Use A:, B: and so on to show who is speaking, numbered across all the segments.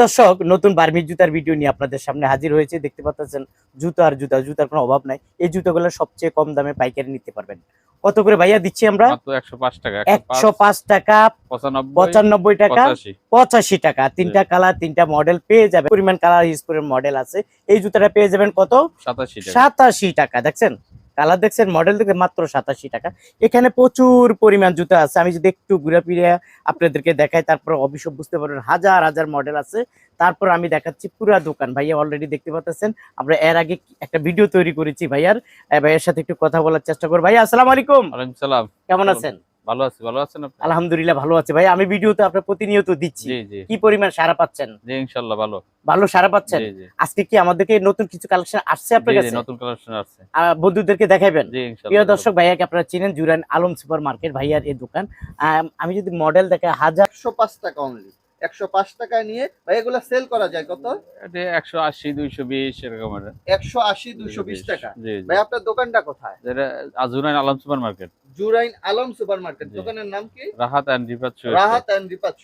A: দর্শক নতুন বার্মির জুতার ভিডিও নিয়ে আপনাদের সামনে হাজির হয়েছে। দেখতে পাচ্ছেন জুতো আর জুতা জুতার কোনো অভাব নাই। এই জুতোগুলো সবচেয়ে কম দামে পাইকারি নিতে পারবেন। কত করে ভাইয়া দিচ্ছি আমরা?
B: একশো পাঁচ টাকা পঁচানব্বই
A: টাকা
B: পঁচাশি।
A: টাকা। তিনটা কালার তিনটা মডেল পেয়ে যাবেন। পরিমাণ কালার ইউজ করে মডেল আছে। এই জুতাটা পেয়ে যাবেন কত?
B: সাতাশি
A: সাতাশি টাকা দেখছেন? কালার দেখছেন মডেল দেখে মাত্র সাতাশি টাকা। এখানে প্রচুর পরিমাণ জুতো আছে। আমি যদি একটু ঘুরে ফিরে আপনাদেরকে দেখাই তারপর অবশ্য বুঝতে পারবেন হাজার হাজার মডেল আছে। তারপর আমি দেখাচ্ছি পুরা দোকান। ভাইয়া অলরেডি দেখতে পাচ্ছেন আমরা এর আগে একটা ভিডিও তৈরি করেছি ভাইয়ার। ভাইয়ের সাথে একটু কথা বলার চেষ্টা করব। ভাইয়া আসসালাম আলাইকুম। কেমন আছেন?
B: ভালো আছি ভালো আছেন আপনি?
A: আলহামদুলিল্লাহ ভালো আছে। ভাই আমি ভিডিওতে আপনার প্রতিনিয়ত দিচ্ছি। কি পরিমাণ সারা পাচ্ছেন?
B: জি ইনশাল্লাহ ভালো।
A: ভালো সারা পাচ্ছেন? আজকে কি আমাদেরকে নতুন কিছু কালেকশন আসছে আপনার কাছে?
B: নতুন কালেকশন আসছে।
A: বন্ধুদেরকে দেখাবেন? প্রিয় দর্শক ভাইয়াকে আপনারা চিনেন জুরান আলম সুপার মার্কেট ভাইয়ার এই দোকান। আম, আমি যদি মডেল দেখে হাজার
C: একশো পাঁচ টাকা অনলি একশো পাঁচ টাকায় নিয়ে ভাই এগুলো সেল করা যায় কত?
B: একশো আশি দুইশো বিশ এরকম
C: একশো আশি দুশো বিশ টাকা।
B: জি জি।
C: ভাই আপনার দোকানটা কোথায়?
B: Alam super market
C: Jurain Alam super market দোকানের নাম কি?
B: রাহাত অ্যান্ড
C: রিপাত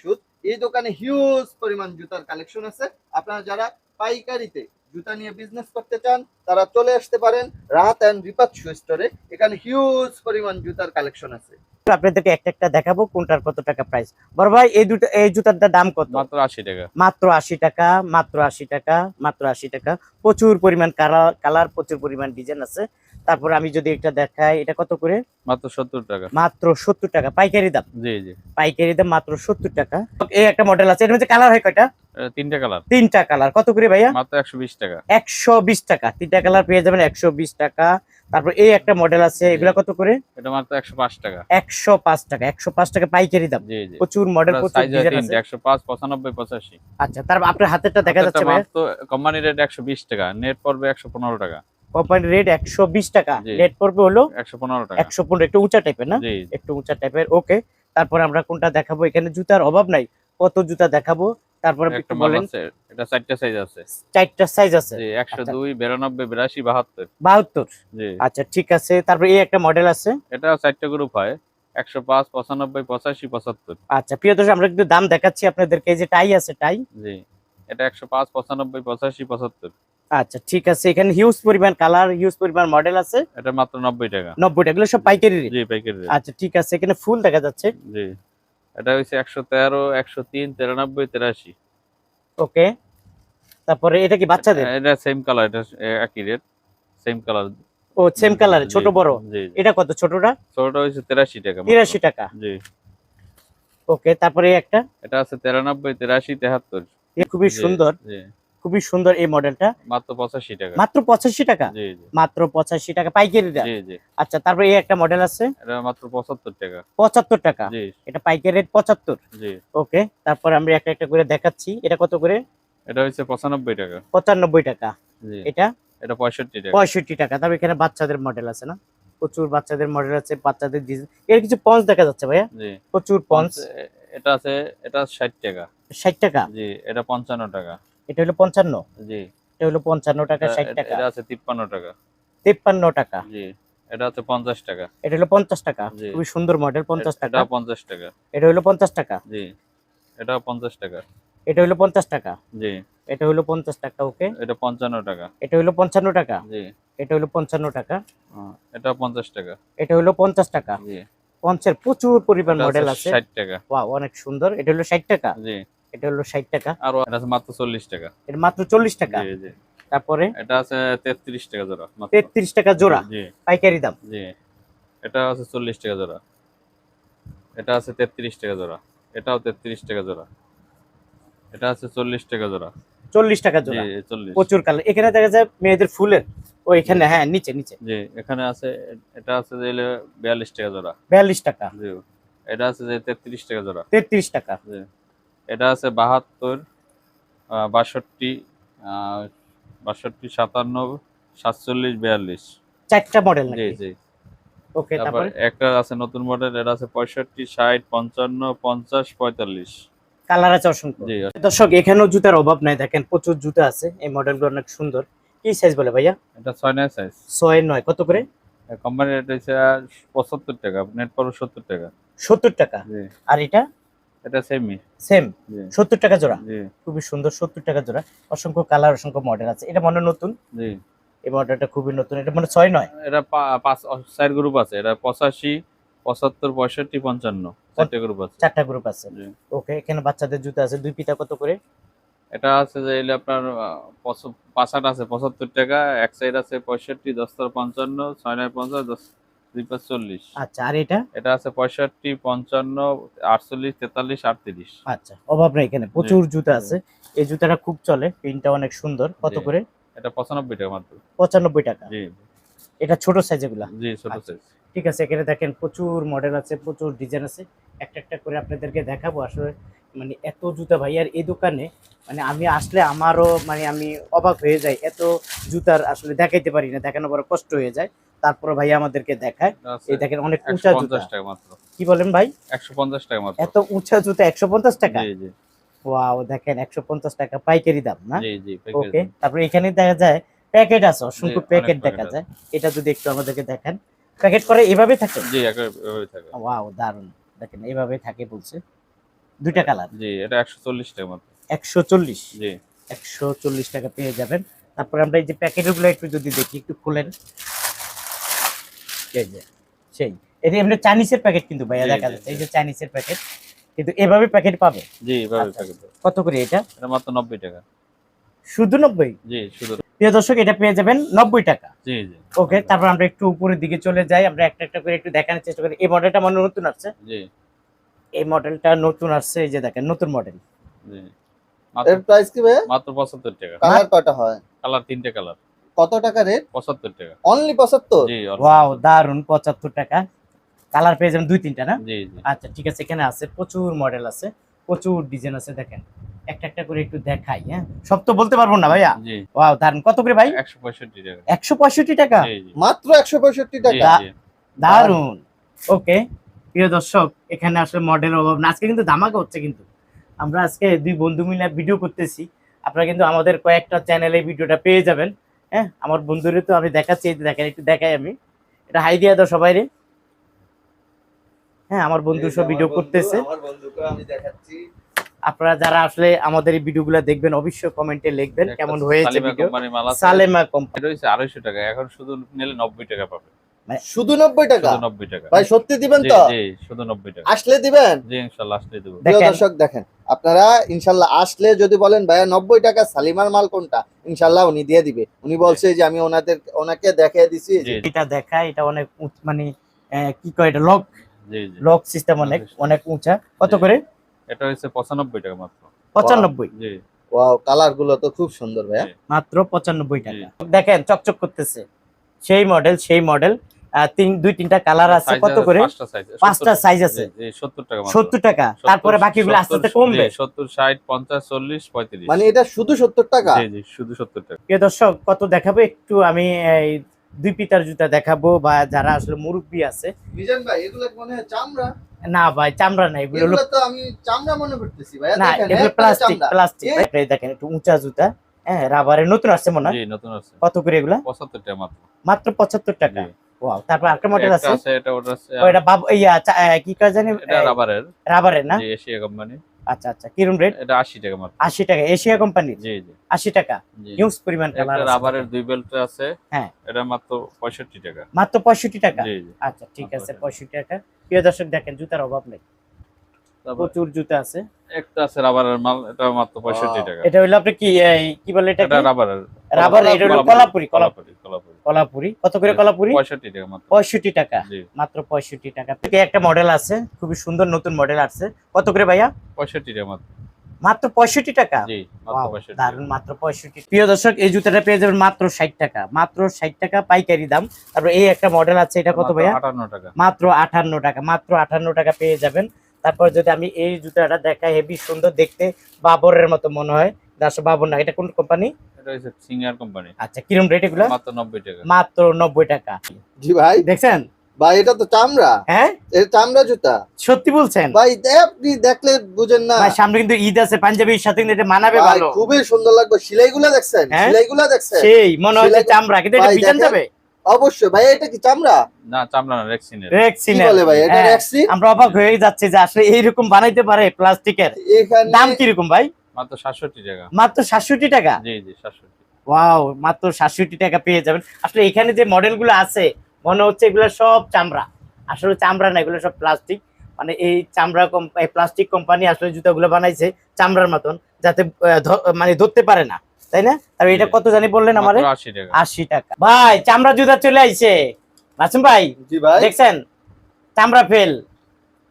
C: এই দোকানে হিউজ পরিমাণ জুতার কালেকশন আছে। আপনারা যারা পাইকারিতে জুতা নিয়ে বিজনেস করতে চান তারা চলে আসতে পারেন রাহাত এন্ড রিপাত শু স্টোরে এখানে হিউজ পরিমাণ জুতার কালেকশন আছে।
A: আপনাদেরকে একটা একটা দেখাবো কোনটার কত টাকা প্রাইস বড় ভাই এই দুটো এই জুতার দাম কত?
B: মাত্র আশি টাকা।
A: মাত্র আশি টাকা মাত্র আশি টাকা মাত্র আশি টাকা। প্রচুর পরিমাণ কালার কালার প্রচুর পরিমাণ ডিজাইন আছে। তারপর আমি যদি এটা দেখাই এটা কত করে?
B: মাত্র সত্তর টাকা।
A: মাত্র সত্তর টাকা। পাইকারি দাম?
B: জি জি।
A: পাইকারি দাম মাত্র সত্তর টাকা। এই একটা মডেল আছে এর মধ্যে কালার হয় কয়টা?
B: তিনটা কালার
A: তিনটা কালার কত করে ভাইয়া?
B: মাত্র একশো বিশ টাকা।
A: একশো বিশ টাকা। তিনটা কালার পেয়ে যাবেন একশো বিশ টাকা। তারপর এই একটা মডেল আছে এগুলা কত করে?
B: এটা মাত্র একশো পাঁচ টাকা।
A: একশো পাঁচ টাকা। একশো পাঁচ টাকা পাইকারি দাম। প্রচুর মডেল প্রচুর ডিজাইন আছে। আচ্ছা তারপর আপনার হাতেরটা দেখা যাচ্ছে ভাইয়া?
B: কোম্পানি রেট একশো বিশ টাকা। নেট পড়বে একশো পনেরো টাকা।
A: কোম্পানি রেট একশো বিশ টাকা। রেট পড়বে হলো
B: একশো পনেরো টাকা।
A: একশো পনেরো একটু উঁচা টাইপের না? একটু উঁচা টাইপের ওকে তারপর আমরা কোনটা দেখাবো? এখানে জুতার অভাব নাই। কত জুতা দেখাবো? তারপর
B: একটা
A: বলেন।
B: এটা চারটা সাইজ আছে।
A: চারটা সাইজ আছে।
B: জি একশো
A: আচ্ছা। আচ্ছা ঠিক আছে। তারপর এই একটা মডেল আছে।
B: এটা চারটা গ্রুপ হয়। একশো পাঁচ পঁচানব্বই পঁচাশি পঁচাত্তর।
A: আচ্ছা প্রিয় দর্শক আমরা একটু দাম দেখাচ্ছি আপনাদেরকে। এই যে টাই আছে টাই
B: জি এটা একশো পাঁচ পঁচানব্বই পঁচাশি পঁচাত্তর।
A: আচ্ছা ঠিক আছে। এখানে হিউজ পরিমাণ কালার হিউজ পরিমাণ মডেল আছে।
B: এটা মাত্র নব্বই টাকা।
A: নব্বই টাকা। এগুলো সব পাইকারি রেট
B: জি পাইকারি।
A: আচ্ছা ঠিক আছে। এখানে ফুল দেখা যাচ্ছে।
B: জি। এটা তেরো একশো তিন তিরানব্বই তিরাশি।
A: ওকে। তারপরে এটা কি বাচ্চাদের?
B: এটা সেম কালার এটা একই রেট সেম কালার
A: ও সেম কালার ছোট বড়। এটা কত ছোটটা?
B: ছোটটা হচ্ছে তিরাশি টাকা মাত্র।
A: তিরাশি টাকা।
B: জি।
A: ওকে তারপরে একটা?
B: এটা আছে তিরানব্বই তিরাশি তেহাত্তর।
A: এ খুবই সুন্দর।
B: জি।
A: খুবই সুন্দর এই মডেলটা।
B: মাত্র পঁচাশি টাকা।
A: মাত্র পঁচাশি টাকা? মাত্র পঁচাশি টাকা পাইকারি আচ্ছা তারপরে এই একটা মডেল আছে?
B: মাত্র পঁচাত্তর টাকা।
A: পঁচাত্তর টাকা? এটা পাইকারি রেট পঁচাত্তর? ওকে তারপর আমরা একটা একটা করে দেখাচ্ছি। এটা কত করে?
B: এটা হচ্ছে পঁচানব্বই টাকা।
A: পঁচানব্বই টাকা। এটা?
B: এটা পঁয়ষট্টি টাকা।
A: পঁয়ষট্টি টাকা। তারপর এখানে বাচ্চাদের মডেল আছে না? প্রচুর বাচ্চাদের মডেল আছে বাচ্চাদের এর কিছু পঞ্চ দেখা যাচ্ছে ভাইয়া? প্রচুর পঞ্চ
B: এটা আছে এটা ষাট টাকা।
A: ষাট টাকা?
B: জি এটা পঞ্চান্ন টাকা।
A: এটা হলো পঞ্চান্ন
B: জি
A: এটা হলো পঞ্চান্ন টাকা ষাট টাকা
B: এটা আছে তিপ্পান্ন টাকা
A: তিপ্পান্ন টাকা
B: জি এটা হচ্ছে পঞ্চাশ টাকা
A: এটা হলো পঞ্চাশ টাকা খুবই সুন্দর মডেল পঞ্চাশ টাকা
B: পঞ্চাশ টাকা
A: এটা হলো পঞ্চাশ টাকা
B: জি এটা পঞ্চাশ টাকা
A: এটা হলো পঞ্চাশ টাকা
B: জি
A: এটা হলো পঞ্চাশ টাকা ওকে
B: এটা পঞ্চান্ন টাকা
A: এটা হলো পঞ্চান্ন টাকা
B: জি
A: এটা হলো পঞ্চান্ন টাকা
B: হ্যাঁ, এটা পঞ্চাশ টাকা
A: এটা হলো পঞ্চাশ টাকা
B: জি
A: পঞ্চের প্রচুর পরিমাণ মডেল
B: আছে ষাট টাকা
A: ওয়াও অনেক সুন্দর এটা হলো ষাট টাকা
B: জি
A: এটা হলো ষাট টাকা।
B: আর এটা আছে মাত্র চল্লিশ টাকা।
A: এটা মাত্র চল্লিশ টাকা।
B: জি জি।
A: তারপরে?
B: এটা আছে তেত্রিশ টাকা জোড়া মাত্র।
A: তেত্রিশ টাকা জোড়া
B: জি
A: পাইকারি দাম।
B: জি। এটা আছে চল্লিশ টাকা জোড়া। এটা আছে তেত্রিশ টাকা জোড়া। এটাও তেত্রিশ টাকা জোড়া। এটা আছে চল্লিশ টাকা জোড়া।
A: চল্লিশ টাকা
B: জি
A: জোড়া
B: চল্লিশ।
A: প্রচুর কালার। এখানে দেখা যায় মেয়েদের ফুলের ও এখানে হ্যাঁ নিচে নিচে।
B: জি এখানে আছে এটা আছে যে বিয়াল্লিশ টাকা জোড়া।
A: বিয়াল্লিশ টাকা।
B: জি। এটা আছে যে তেত্রিশ টাকা জোড়া।
A: তেত্রিশ টাকা।
B: জি। এটা আছে বাহাত্তর বাষট্টি বাষট্টি সাতান্ন সাতচল্লিশ বিয়াল্লিশ।
A: চারটা মডেল
B: জি জি।
A: ওকে
B: তারপর একটা আছে নতুন মডেল এটা আছে পঁয়ষট্টি ষাট পঞ্চান্ন পঞ্চাশ পঁয়তাল্লিশ।
A: কালার আছে অসংখ্য। দর্শক এখানেও জুতার অভাব নাই দেখেন প্রচুর জুতা আছে এই মডেলগুলো অনেক সুন্দর। কি সাইজ বলে ভাইয়া?
B: এটা ছয় নয় সাইজ
A: ছয় নয় কত করে?
B: কোম্পানি রেট হচ্ছে পঁচাত্তর টাকা নেট পড়ো সত্তর টাকা।
A: সত্তর টাকা? আর এটা?
B: এটা সেমি
A: সেম
B: জি।
A: সত্তর টাকা জোড়া? খুবই সুন্দর সত্তর টাকা জোড়া। অসংখ্য কালার অসংখ্য মডেল আছে। এটা মনে নতুন?
B: জি।
A: এই মডেলটা খুবই নতুন। এটা মানে ছয় নয়?
B: এটা পাঁচ চার গ্রুপ আছে। এটা পঁচাশি পঁচাত্তর পঁয়ষট্টি পঞ্চান্ন। চারটে গ্রুপ আছে।
A: চারটা গ্রুপ আছে। ওকে এখানে বাচ্চাদের জুতো আছে। দুই পিতা কত করে?
B: এটা আছে যে এলে আপনার পাঁচাট আছে। পঁচাত্তর টাকা এক সাইড আছে পঁয়ষট্টি দশ তার পঞ্চান্ন ছয় নয় পঞ্চাশ দশ দুই পাঁচ চল্লিশ।
A: আচ্ছা আর এটা?
B: এটা আছে পঁয়ষট্টি পঞ্চান্ন আটচল্লিশ তেতাল্লিশ আটত্রিশ।
A: আচ্ছা অভাব নেই এখানে প্রচুর জুতা আছে। এই জুতাটা খুব চলে প্রিন্টটা অনেক সুন্দর। কত করে?
B: এটা পঁচানব্বই টাকা মাত্র।
A: পঁচানব্বই টাকা?
B: জি।
A: এটা ছোট সাইজ এগুলা?
B: জি ছোট
A: আচ্ছা।
B: সাইজ
A: ঠিক আছে এখানে দেখেন প্রচুর মডেল আছে প্রচুর ডিজাইন আছে। একটা একটা করে আপনাদেরকে দেখাবো আসলে মানে এত জুতা ভাই আর এই দোকানে মানে আমি আসলে আমারও মানে আমি অবাক হয়ে যাই এত জুতার আসলে দেখাইতে পারি না দেখানো বড় কষ্ট হয়ে যায়। তারপরে ভাই আমাদেরকে দেখায়। এই দেখেন অনেক উঁচা জুতা।
B: মাত্র।
A: কি বলেন ভাই?
B: একশো পঞ্চাশ টাকা মাত্র।
A: এত উঁচা জুতা একশো পঞ্চাশ টাকা? ওয়াও দেখেন একশো পঞ্চাশ টাকা পাইকারি দাম না? ওকে তারপরে এখানে দেখা যায় প্যাকেট আছে অসংখ্য প্যাকেট দেখা যায়। এটা যদি একটু আমাদেরকে দেখেন প্যাকেট করে এভাবে থাকে?
B: জি একেবারে থাকে।
A: ওয়াও দারুণ দেখেন এইভাবে থাকে বলছে। দুইটা কালার?
B: জি এটা একশো চল্লিশ টাকা মাত্র।
A: একশো চল্লিশ?
B: জি।
A: একশো চল্লিশ টাকা পেয়ে যাবেন। তারপরে আমরা এই যে প্যাকেটগুলো একটু যদি দেখি একটু খুলেন। এই যে সেই। এটা এমনি চাইনিজের প্যাকেট কিন্তু ভাইয়া দেখা যাচ্ছে। এই যে চাইনিজের প্যাকেট কিন্তু এভাবে প্যাকেট পাবে?
B: জি এভাবে
A: আচ্ছা।
B: তো।
A: কত করে এটা?
B: এটা মাত্র নব্বই টাকা।
A: শুধু নব্বই?
B: জি শুধু
A: প্রিয় দর্শক এটা পেয়ে যাবেন নব্বই টাকা।
B: জি জি।
A: ওকে তারপর আমরা একটু উপরের দিকে চলে যাই। আমরা একটা একটা করে একটু দেখানোর চেষ্টা করি। এই মডেলটা মানে নতুন আসছে।
B: জি।
A: এই মডেলটা নতুন আসছে এই যে দেখেন নতুন মডেল
B: জি।
C: এর প্রাইস কি ভাই
B: মাত্র পঁচাত্তর টাকা।
C: কালার কয়টা হয়?
B: কালার তিনটে কালার
C: কত টাকা রেট
B: পঁচাত্তর টাকা।
C: অনলি পঁচাত্তর?
B: জি
A: ওয়াও দারুণ পঁচাত্তর। টাকা। কালার পেয়ে যাবেন দুই তিনটা না?
B: জি জি।
A: আচ্ছা ঠিক আছে এখানে আছে প্রচুর মডেল আছে প্রচুর ডিজাইন আছে দেখেন। একটা একটা করে একটু দেখাই হ্যাঁ? সব তো বলতে পারব না ভাইয়া?
B: জি।
A: ওয়াও দারুণ কত করে ভাই?
B: একশো পঁয়ষট্টি টাকা।
A: একশো পঁয়ষট্টি টাকা?
B: জি জি।
C: মাত্র একশো পঁয়ষট্টি
B: জি,
C: টাকা?
A: দারুণ ওকে প্রিয় দর্শক এখানে আসলে মডেল অভাব না। আজকে কিন্তু ধামাকা হচ্ছে কিন্তু। আমরা আজকে দুই বন্ধু মিলে ভিডিও করতেছি। আপনারা কিন্তু আমাদের কয়েকটা চ্যানেলে ভিডিওটা পেয়ে যাবেন। হ্যাঁ আমার বন্ধুরে তো আমি দেখাচ্ছি এই দেখেন একটু দেখাই আমি। এটা হাই দিয়া দাও সবাই রে। হ্যাঁ আমার বন্ধু সব ভিডিও করতেছে।
C: আমার বন্ধুকে আমি দেখাচ্ছি।
A: আপনারা যারা আসলে আমাদের এই ভিডিওগুলো দেখবেন অবশ্যই কমেন্টে লিখবেন কেমন হয়েছে ভিডিও
B: কোম্পানির মাল আছে।
A: সালেমা কোম্পানি।
B: এটা হচ্ছে আড়াইশো টাকা এখন শুধু নিলে নব্বই টাকা পাবে।
C: শুধু নব্বই টাকা?
B: শুধু নব্বই টাকা।
C: ভাই সত্যি দিবেন তো?
B: জি শুধু নব্বই টাকা।
C: আসলে দিবেন?
B: জি ইনশাল্লাহ আসলে দেবো।
C: দর্শক দেখেন। আপনারা ইনশাল্লাহ আসলে যদি বলেন ভাইয়া নব্বই টাকা সালিমার মাল কোনটা? ইনশাল্লাহ উনি দিয়ে দিবে। উনি বলছে যে আমি ওনাদের ওনাকে দেখিয়ে দিছি
A: এটা দেখায় এটা অনেক উঁচ- মানে আহ, কি কয় এটা লক
B: জি জি।
A: লক সিস্টেম অনেক অনেক উঁচা। কত করে?
B: এটা হচ্ছে পঁচানব্বই টাকা মাত্র।
A: পঁচানব্বই?
B: জি।
C: ওয়াও কালারগুলো তো খুব সুন্দর ভাইয়া।
A: মাত্র পঁচানব্বই টাকা। দেখেন চকচক করতেছে। সেই মডেল সেই মডেল। তিন দুই তিনটা কালার আছে কত করে?
B: পাঁচটা size,
A: পাঁচটা
B: 70
A: সাইজ আছে।
B: জি, জি, 70 টাকা মাত্র।
A: সত্তর টাকা। তারপরে বাকিগুলো আস্তে আস্তে কমবে
B: জি, 70 60 50 40 45
C: মানে এটা শুধু সত্তর টাকা?
B: জি জি শুধু 70 টাকা।
A: প্রিয় দর্শক কত দেখাবো? একটু আমি দুই পিতার জুতা দেখাবো বা যারা আসলে মুরব্বী আছে।
C: মিজান ভাই এগুলো মনে হয় চামড়া?
A: না ভাই চামড়া না এগুলো
C: তো আমি চামড়া মনে করতেছি ভাইয়া
A: না এগুলো প্লাস্টিক প্লাস্টিক দেখেন একটু উঁচা জুতা। হ্যাঁ রাবারের নতুন আসছে মনে হয়?
B: নতুন আছে
A: কত করে এগুলা?
B: 75 টাকা মাত্র।
A: মাত্র পঁচাত্তর টাকা। ওয়াও তারপর একটা মডেল আছে।
B: আছে এটা ওটা আছে
A: ও, এটা বাব ইয়া কি কাজ জানি
B: এটা রাবারের
A: রাবারের না?
B: জি এশিয়া কোম্পানি
A: আচ্ছা আচ্ছা কিরম রেট
B: এটা 80 টাকা মাত্র।
A: আশি টাকা এশিয়া কোম্পানির
B: জি জি।
A: আশি টাকা।
B: জি
A: পরিমাণ কালার
B: একটা রাবারের দুই বেল্ট আছে।
A: হ্যাঁ।
B: এটা মাত্র 65 টাকা।
A: মাত্র পঁয়ষট্টি টাকা?
B: জি জি।
A: আচ্ছা ঠিক আছে
B: আচ্ছা।
A: পঁয়ষট্টি টাকা। প্রিয় দর্শক দেখেন জুতার অভাব নেই। প্রচুর জুতা আছে।
B: একটা আছে রাবারের মাল এটা মাত্র 65 টাকা।
A: এটা হলো আপনি কি কি বলে এটা
B: রাবারের
A: রাবার এটা হলো কলাপুরি কলাপুরি
B: কলাপুরি কলাপুরি।
A: কলাপুরি। কত করে কলাপুরি?
B: 65 টাকা মাত্র।
A: পঁয়ষট্টি টাকা। মাত্র পঁয়ষট্টি টাকা। থেকে একটা মডেল আছে খুবই সুন্দর নতুন মডেল আছে কত করে ভাইয়া?
B: 65 টাকা মাত্র।
A: মাত্র পঁয়ষট্টি টাকা?
B: জি মাত্র
A: Wow,
B: 65
A: দারুণ মাত্র পঁয়ষট্টি। প্রিয় দর্শক এই জুতাটা পেয়ে যাবেন মাত্র ষাট টাকা। মাত্র ষাট টাকা পাইকারি দাম। তারপর এই একটা মডেল আছে এটা কত ভাইয়া?
B: টাকা।
A: মাত্র আঠান্ন টাকা মাত্র আঠান্ন টাকা পেয়ে যাবেন। তারপর যদি আমি এই জুতাটা দেখাই হেভি সুন্দর দেখতে বাবরের মতো মনে হয়। এটা কোন কোম্পানি
B: এটা হচ্ছে সিঙ্গার কোম্পানি
A: আচ্ছা কিরম রেট এগুলো?
B: মাত্র 90 টাকা।
A: মাত্র নব্বই টাকা।
C: জি ভাই।
A: দেখছেন?
C: ভাই এটা তো চামড়া।
A: হ্যাঁ?
C: এটা চামড়া জুতা।
A: সত্যি বলছেন?
C: ভাই আপনি দেখলে বুঝেন না।
A: ভাই সামনে কিন্তু ঈদ আছে পাঞ্জাবির সাথে কিন্তু এটা মানাবে ভালো।
C: খুবই সুন্দর লাগবে। সিলাইগুলা দেখছেন?
A: হ্যাঁ?
C: সিলাইগুলা দেখছেন?
A: সেই মনে হয় চামড়া কিন্তু এটা বিজান যাবে?
C: অবশ্যই ভাই এটা কি চামড়া?
B: না চামড়া না রেক্সিনের
A: রেক্সিনের
C: বলে ভাই এটা
A: হ্যাঁ,
C: রেক্সিন
A: আমরা অবাক হয়ে যাচ্ছে যে আসলে এইরকম বানাইতে পারে প্লাস্টিকের।
C: এখানে
A: দাম কীরকম ভাই?
B: মাত্র টাকা।
A: মাত্র টাকা?
B: জি জি
A: ওয়াও মাত্র টাকা পেয়ে যাবেন। আসলে এখানে যে মডেলগুলো আছে মনে হচ্ছে এগুলো সব চামড়া। আসলে চামড়া না এগুলো সব প্লাস্টিক। মানে এই চামড়া প্লাস্টিক কোম্পানি আসলে জুতাগুলো বানাইছে চামড়ার মতন যাতে মানে ধরতে পারে না। তাই না? আর এটা কত জানি বললেন আমারে?
B: মাত্র আশি টাকা।
A: আশি টাকা। ভাই চামড়া জুতা চলে আইছে। মাসুম ভাই
C: জি ভাই।
A: দেখছেন? চামড়া ফেল।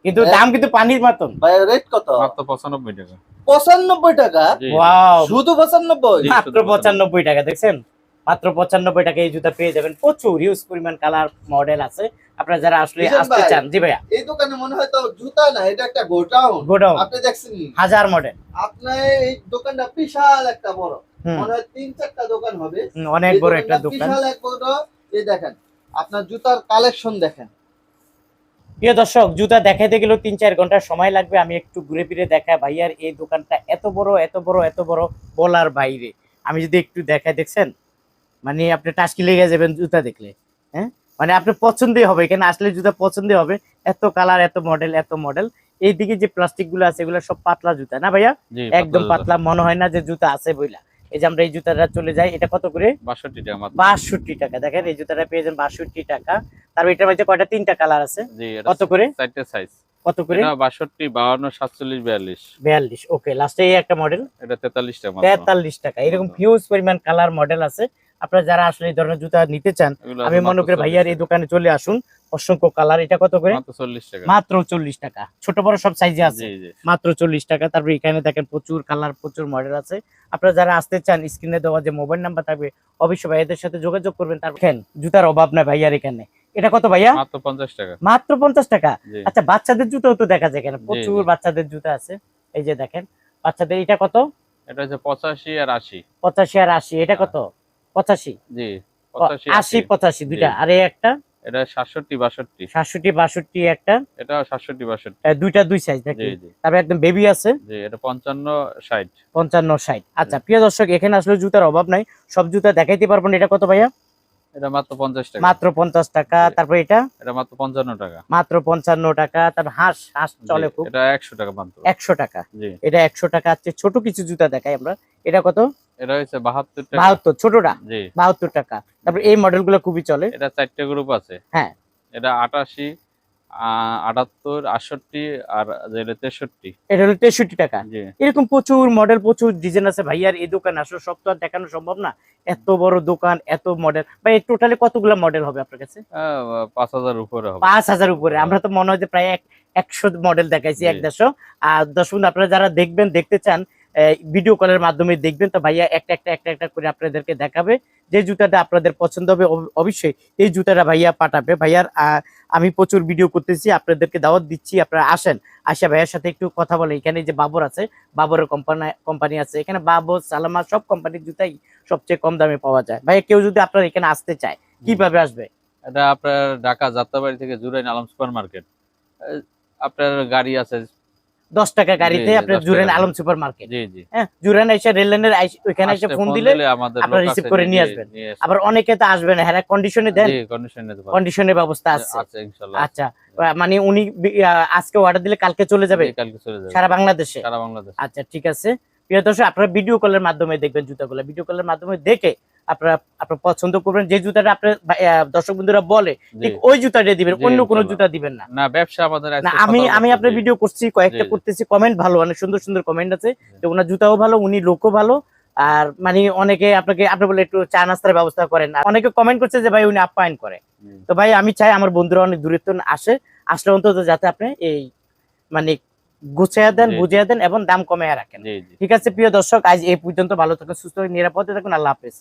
A: কিন্তু
C: হ্যাঁ।
A: দাম কিন্তু পানির মতন।
C: ভাই রেট কত?
B: মাত্র পঁচানব্বই টাকা।
C: পঁচানব্বই টাকা। শুধু পঁচানব্বই?
A: মাত্র পঁচানব্বই। টাকা দেখছেন? মাত্র পঁচানব্বই টাকা এই জুতা পেয়ে যাবেন। প্রচুর হিউজ পরিমাণ কালার মডেল আছে। আপনারা যারা আসলে আসতে চান জি ভাইয়া।
C: এই দোকানে মনে হয় তো জুতা না এটা একটা গোডাউন।
A: গোডাউন
C: আপনি দেখছেন
A: হাজার মডেল
C: আপনার এই দোকানটা বিশাল একটা বড়। মনে হয় তিন চারটা দোকান হবে।
A: অনেক বড় একটা দোকান।
C: বিশাল এক বড়। এই দেখেন আপনার জুতার কালেকশন দেখেন।
A: প্রিয় দর্শক জুতা দেখাইতে গেলেও তিন চার ঘণ্টা সময় লাগবে। আমি একটু ঘুরে ফিরে দেখা ভাইয়ার এই দোকানটা এত বড় এত বড় এত বড় বলার বাইরে। আমি যদি একটু দেখাই দেখছেন? মানে আপনি টাসকি লেগে যাবেন জুতা দেখলে হ্যাঁ? মানে আপনার পছন্দই হবে এখানে আসলে জুতা পছন্দই হবে। এত কালার এত মডেল এত মডেল এইদিকে যে প্লাস্টিকগুলো আছে এগুলো সব পাতলা জুতা না ভাইয়া? একদম পাতলা মনে হয় না যে জুতা আছে বইলা। এই যে আমরা এই জুতাটা চলে যাই এটা কত করে?
B: বাষট্টি টাকা
A: বাষট্টি টাকা। দেখেন এই জুতাটা পেয়ে যান বাষট্টি টাকা। তারপর এটার মধ্যে কয়টা? তিনটা কালার আছে। কত করে?
B: চারটে সাইজ
A: কত করে?
B: এটা বাষট্টি বাউন্ন সাতচল্লিশ বিয়াল্লিশ।
A: বিয়াল্লিশ। ওকে লাস্টে এই একটা মডেল
B: এটা তেতাল্লিশ টাকা মাত্র।
A: তেতাল্লিশ টাকা। এরকম। হিউজ পরিমাণ কালার মডেল আছে। আপনারা যারা আসলে এই ধরনের জুতা নিতে চান আমি মনে করি ভাইয়ার এই দোকানে চলে আসুন। অসংখ্য কালার। এটা কত করে?
B: মাত্র চল্লিশ টাকা।
A: ছোট বড় সব সাইজে আছে। মাত্র চল্লিশ টাকা। তারপর এখানে দেখেন প্রচুর কালার প্রচুর মডেল আছে। আপনারা যারা আসতে চান স্ক্রিনে দেওয়া যে মোবাইল নাম্বার থাকবে অবশ্যই ভাইয়াদের সাথে যোগাযোগ করবেন। তারপর দেখেন, জুতার অভাব নাই ভাইয়ার এখানে। এটা কত ভাইয়া?
B: মাত্র পঞ্চাশ টাকা।
A: মাত্র পঞ্চাশ টাকা? আচ্ছা বাচ্চাদের জুতাও তো দেখা যায় এখানে। প্রচুর বাচ্চাদের জুতা আছে। এই যে দেখেন বাচ্চাদের এটা কত?
B: এটা হচ্ছে পঁচাশি আর আশি।
A: পঁচাশি আর আশি। এটা কত? পঁচাশি।
B: জি পঁচাশি
A: আশি পঁচাশি দুইটা।
B: জি।
A: আর এই একটা?
B: এটা সাতষট্টি বাষট্টি।
A: সাতষট্টি বাষট্টি একটা?
B: এটা সাতষট্টি বাষট্টি।
A: দুইটা দুই সাইজ নাকি? একদম বেবি আছে।
B: এটা পঞ্চান্ন ষাট।
A: পঞ্চান্ন ষাট। আচ্ছা প্রিয় দর্শক এখানে আসলে জুতার অভাব নাই। সব জুতা দেখাইতে পারব না। এটা কত ভাইয়া?
B: এটা মাত্র পঞ্চাশ টাকা।
A: মাত্র পঞ্চাশ টাকা। তারপর এটা?
B: এটা মাত্র পঞ্চান্ন টাকা।
A: মাত্র পঞ্চান্ন টাকা। তারপর হাঁস হাঁস চলে খুব।
B: এটা একশো টাকা মাত্র।
A: একশো টাকা। এটা একশো টাকা। আছে ছোট কিছু জুতা দেখাই আমরা। এটা কত?
B: এটা হচ্ছে বাহাত্তর টাকা।
A: বাহাত্তর ছোটটা?
B: জি।
A: বাহাত্তর টাকা। তারপর এই মডেলগুলো খুবই চলে।
B: এটা চারটে গ্রুপ আছে।
A: হ্যাঁ।
B: এটা আটাশি আহ, আটাত্তর আটষট্টি আর যেটা তেষট্টি।
A: এটা হলো তেষট্টি টাকা।
B: জি।
A: এরকম প্রচুর মডেল প্রচুর ডিজাইন আছে। ভাইয়ার এই দোকান আসলে সব তো আর দেখানো সম্ভব না। এত বড় দোকান এত মডেল ভাই টোটালি কতগুলো মডেল হবে আপনার কাছে?
B: আহ, পাঁচ হাজার উপরে হবে।
A: পাঁচ হাজার উপরে। আমরা তো মনে হয় যে প্রায় এক একশো মডেল দেখাইছি
B: জি।
A: এক দেড়শো। আর দর্শক আপনারা যারা দেখবেন দেখতে চান ভিডিও কলের মাধ্যমে দেখবেন। তো ভাইয়া একটা একটা একটা একটা করে আপনাদেরকে দেখাবে। যে জুতাটা আপনাদের পছন্দ হবে অবশ্যই এই জুতাটা ভাইয়া পাঠাবে। ভাইয়ার আমি প্রচুর ভিডিও করতেছি আপনাদেরকে দাওয়াত দিচ্ছি আপনারা আসেন। আসা ভাইয়ার সাথে একটু কথা বলে এখানে যে বাবর আছে বাবরের কোম্পানি কোম্পানি আছে। এখানে বাবর সালামা সব কোম্পানির জুতাই সবচেয়ে কম দামে পাওয়া যায়। ভাইয়া কেউ যদি আপনার এখানে আসতে চায় কীভাবে আসবে?
B: এটা আপনার ঢাকা যাত্রাবাড়ি থেকে জুরাইন আলম সুপার মার্কেট আপনার গাড়ি আছে
A: দশ টাকা গাড়িতে আপনার জুরেন আলম সুপার মার্কেট হ্যাঁ জুরেন এসে রেল লাইনের ওইখানে এসে ফোন দিলে আপনার
B: আছে,
A: করে নিয়ে আসবেন। আবার অনেকে তো আসবে না হ্যাঁ কন্ডিশনে দেন। কন্ডিশনের ব্যবস্থা আছে।
B: আছে
A: আচ্ছা মানে উনি আজকে অর্ডার দিলে কালকে চলে যাবে?
B: কালকে চলে যাবে।
A: সারা বাংলাদেশে?
B: সারা বাংলাদেশ।
A: আচ্ছা ঠিক আছে। প্রিয় দর্শক আপনারা ভিডিও কলের মাধ্যমে দেখবেন জুতাগুলো। ভিডিও কলের মাধ্যমে দেখে আপনারা আপনারা পছন্দ করবেন যে জুতাটা আপনার দর্শক বন্ধুরা বলে ঠিক ওই জুতাটা দিবেন অন্য কোনো। জুতা দিবেন না।
B: না ব্যবসা আমাদের
A: আমি আমি আপনার ভিডিও করছি কয়েকটা। করতেছি কমেন্ট ভালো অনেক সুন্দর সুন্দর কমেন্ট আছে। যে ওনার জুতাও ভালো উনি লোকও ভালো আর মানে অনেকে আপনাকে আপনি বলে একটু চা নাস্তার ব্যবস্থা করেন। আর অনেকে কমেন্ট করছে যে ভাই উনি আপ্যায়ন করে। তো ভাই আমি চাই আমার বন্ধুরা অনেক দূরত্ব আসে আসলে অন্তত যাতে আপনি এই মানে গুছিয়ে দেন। বুঝিয়ে দেন এবং দাম কমিয়ে রাখেন। ঠিক আছে প্রিয় দর্শক আজ এই পর্যন্ত ভালো থাকুন সুস্থ নিরাপদে থাকুন আল্লাহ হাফেজ।